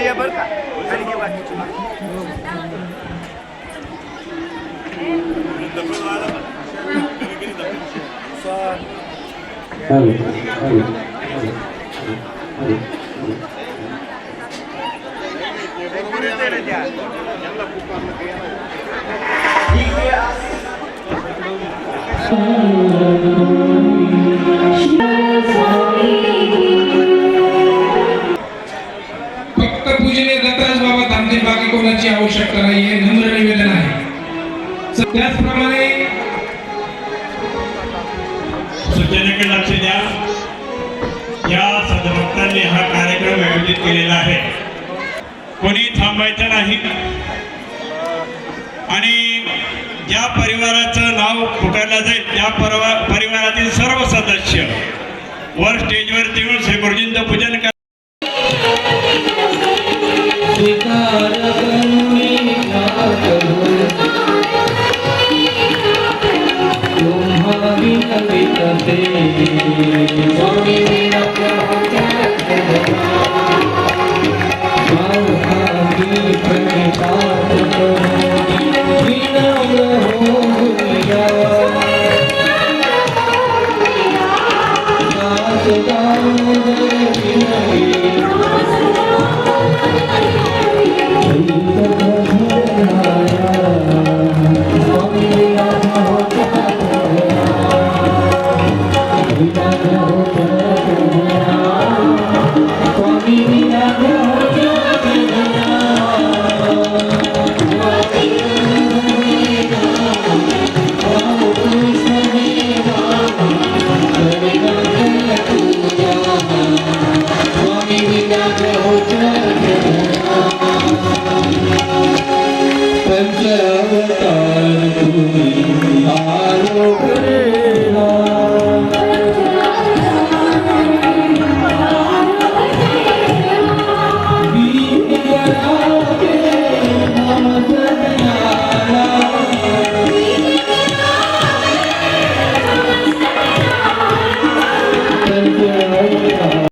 dia berkah. Hari dia buat cuma. Halo, halo, पूजनीय बाबा थांबते बाकी कोणाची आवश्यकता नाही हे नम्र निवेदन आहे. त्याचप्रमाणे सूचनेकडे लक्ष द्या. या सदभक्तांनी हा कार्यक्रम आयोजित केलेला आहे. कोणी थांबायचं नाही. आणि ज्या परिवाराचं नाव फुटायला जाईल त्या परिवारातील सर्व सदस्य वर स्टेजवर येऊन श्री and down.